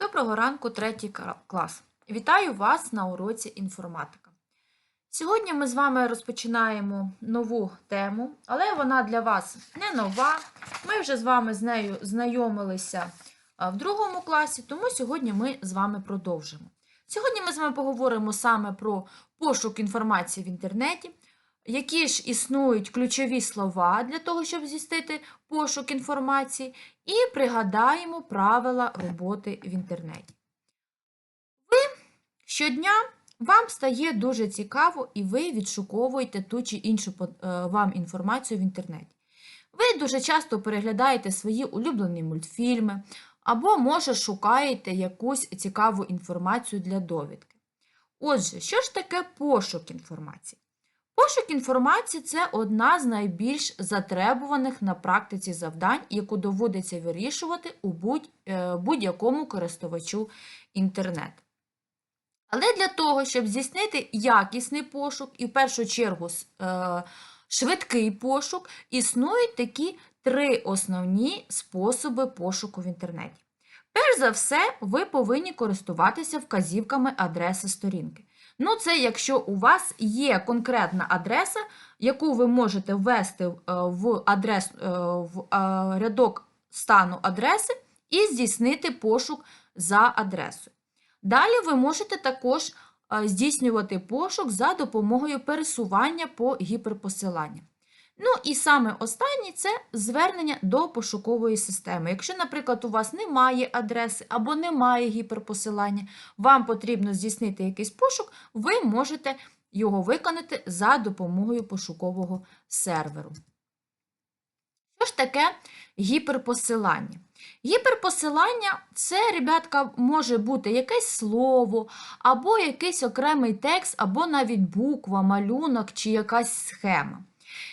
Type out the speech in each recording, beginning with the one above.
Доброго ранку, третій клас. Вітаю вас на уроці інформатика. Сьогодні ми з вами розпочинаємо нову тему, але вона для вас не нова. Ми вже з вами з нею знайомилися в другому класі, тому сьогодні ми з вами продовжимо. Сьогодні ми з вами поговоримо саме про пошук інформації в інтернеті, які ж існують ключові слова для того, щоб здійснити пошук інформації, і пригадаємо правила роботи в інтернеті. Ви щодня вам стає дуже цікаво, і ви відшуковуєте ту чи іншу е, вам інформацію в інтернеті. Ви дуже часто переглядаєте свої улюблені мультфільми, або, може, шукаєте якусь цікаву інформацію для довідки. Отже, що ж таке пошук інформації? Пошук інформації це одна з найбільш затребуваних на практиці завдань, яку доводиться вирішувати у е, будь-якому користувачу інтернету. Але для того, щоб здійснити якісний пошук і в першу чергу е, швидкий пошук, існують такі три основні способи пошуку в інтернеті. Перш за все, ви повинні користуватися вказівками адреси сторінки. Ну, це якщо у вас є конкретна адреса, яку ви можете ввести е, в, адрес, е, в е, рядок стану адреси і здійснити пошук за адресою. Далі ви можете також здійснювати пошук за допомогою пересування по гіперпосиланням. Ну і саме останнє це звернення до пошукової системи. Якщо, наприклад, у вас немає адреси або немає гіперпосилання, вам потрібно здійснити якийсь пошук, ви можете його виконати за допомогою пошукового серверу. Що ж таке гіперпосилання? Гіперпосилання це, ребятка, може бути якесь слово, або якийсь окремий текст, або навіть буква, малюнок чи якась схема.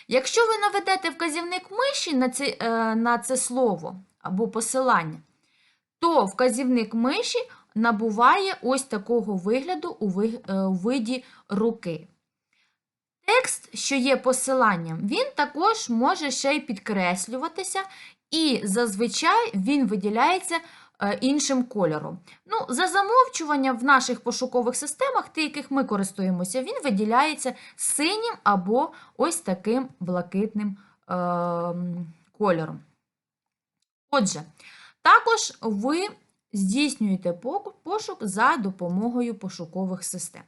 Якщо ви наведете вказівник миші на це, на це слово або посилання, то вказівник миші набуває ось такого вигляду е, у виді руки. Текст, що є посиланням, він також може ще й підкреслюватися, і зазвичай він виділяється іншим кольором. Ну, за замовчуванням в наших пошукових системах, ті, яких ми користуємося, він виділяється синім або ось таким блакитним е, кольором. Отже, також ви здійснюєте пошук за допомогою пошукових систем.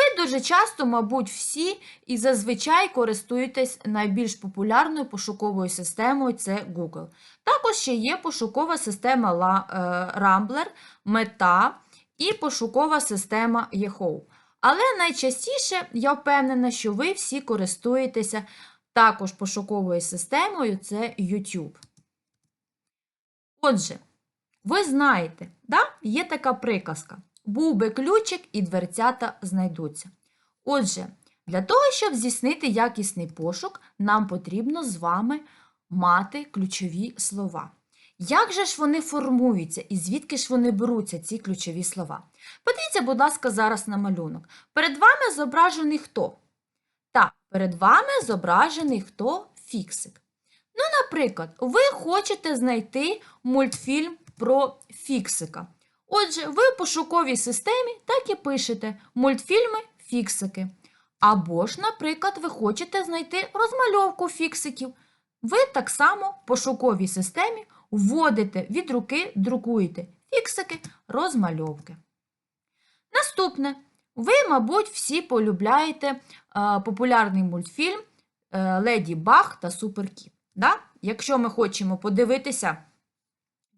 Ви дуже часто, мабуть, всі і зазвичай користуєтесь найбільш популярною пошуковою системою це Google. Також ще є пошукова система е, Rambler, Meta і пошукова система Yahoo. Але найчастіше я впевнена, що ви всі користуєтеся також пошуковою системою це YouTube. Отже, ви знаєте, да? є така приказка. Був би ключик і дверцята знайдуться. Отже, для того, щоб здійснити якісний пошук, нам потрібно з вами мати ключові слова. Як же ж вони формуються і звідки ж вони беруться, ці ключові слова? Подивіться, будь ласка, зараз на малюнок. Перед вами зображений хто? Так, перед вами зображений хто? Фіксик. Ну, наприклад, ви хочете знайти мультфільм про фіксика. Отже, ви в пошуковій системі так і пишете мультфільми фіксики. Або ж, наприклад, ви хочете знайти розмальовку фіксиків. Ви так само в пошуковій системі вводите від руки, друкуєте фіксики, розмальовки. Наступне. Ви, мабуть, всі полюбляєте е, популярний мультфільм е, Леді Баг та Суперкіт. Да? Якщо ми хочемо подивитися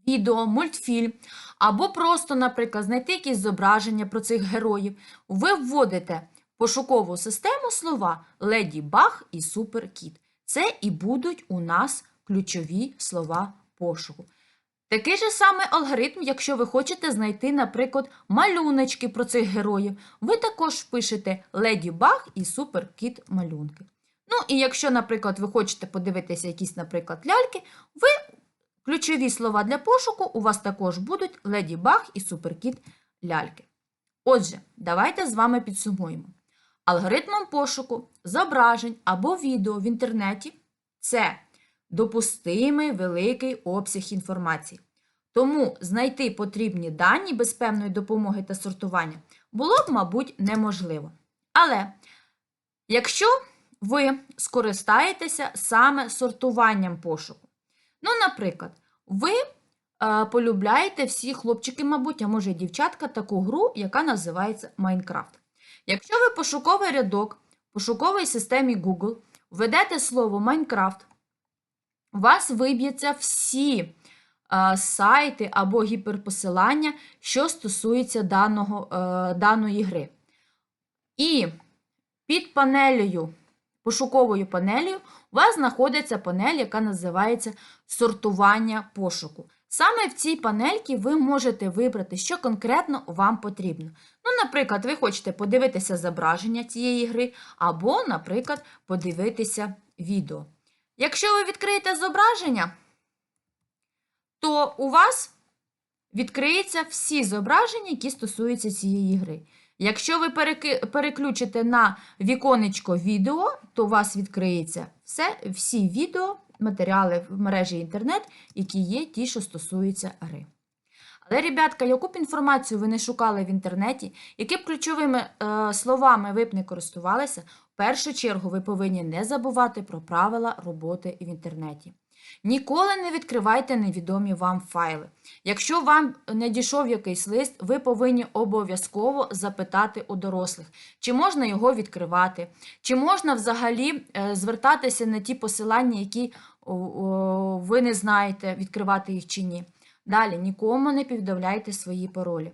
відео, мультфільм, або просто, наприклад, знайти якісь зображення про цих героїв, ви вводите пошукову систему слова Леді Баг і Суперкіт. Це і будуть у нас ключові слова пошуку. Такий же самий алгоритм, якщо ви хочете знайти, наприклад, малюночки про цих героїв, ви також впишете Леді Баг і Суперкіт малюнки. Ну і якщо, наприклад, ви хочете подивитися якісь, наприклад, ляльки, ви ключові слова для пошуку у вас також будуть Леді Баг і Суперкіт ляльки. Отже, давайте з вами підсумуємо. Алгоритмом пошуку зображень або відео в інтернеті це допустимий великий обсяг інформації. Тому знайти потрібні дані без певної допомоги та сортування було б, мабуть, неможливо. Але якщо ви скористаєтеся саме сортуванням пошуку, ну, наприклад, ви е, полюбляєте всі хлопчики, мабуть, а може дівчатка, таку гру, яка називається Майнкрафт. Якщо ви пошуковий рядок в пошуковій системі Google введете слово Майнкрафт, у вас виб'ються всі е, сайти або гіперпосилання, що стосуються даного, е, даної гри. І під панелею, пошуковою панелею, у вас знаходиться панель, яка називається сортування пошуку. Саме в цій панельці ви можете вибрати, що конкретно вам потрібно. Ну, наприклад, ви хочете подивитися зображення цієї гри, або, наприклад, подивитися відео. Якщо ви відкриєте зображення, то у вас відкриються всі зображення, які стосуються цієї гри. Якщо ви переключите на віконечко відео, то у вас відкриється все, всі відео, матеріали в мережі інтернет, які є ті, що стосуються гри. Але, ребятка, яку б інформацію ви не шукали в інтернеті, які б ключовими е, словами ви б не користувалися, в першу чергу ви повинні не забувати про правила роботи в інтернеті. Ніколи не відкривайте невідомі вам файли. Якщо вам не дійшов якийсь лист, ви повинні обов'язково запитати у дорослих, чи можна його відкривати, чи можна взагалі е, звертатися на ті посилання, які ви не знаєте, відкривати їх чи ні. Далі нікому не повідомляйте свої паролі.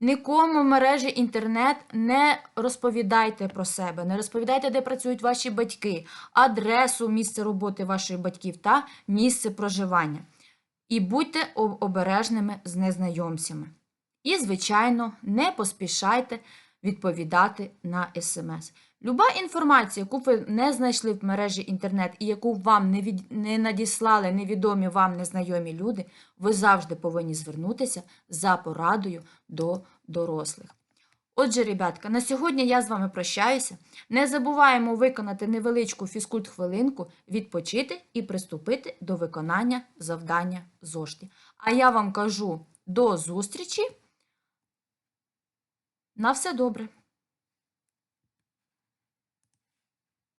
Нікому в мережі інтернет не розповідайте про себе, не розповідайте, де працюють ваші батьки, адресу, місце роботи ваших батьків та місце проживання. І будьте обережними з незнайомцями. І, звичайно, не поспішайте відповідати на смс. Люба інформація, яку ви не знайшли в мережі інтернет і яку вам не, від... не надіслали невідомі вам незнайомі люди, ви завжди повинні звернутися за порадою до дорослих. Отже, ребятка, на сьогодні я з вами прощаюся. Не забуваємо виконати невеличку фізкульт-хвилинку, відпочити і приступити до виконання завдання зошті. А я вам кажу до зустрічі. На все добре!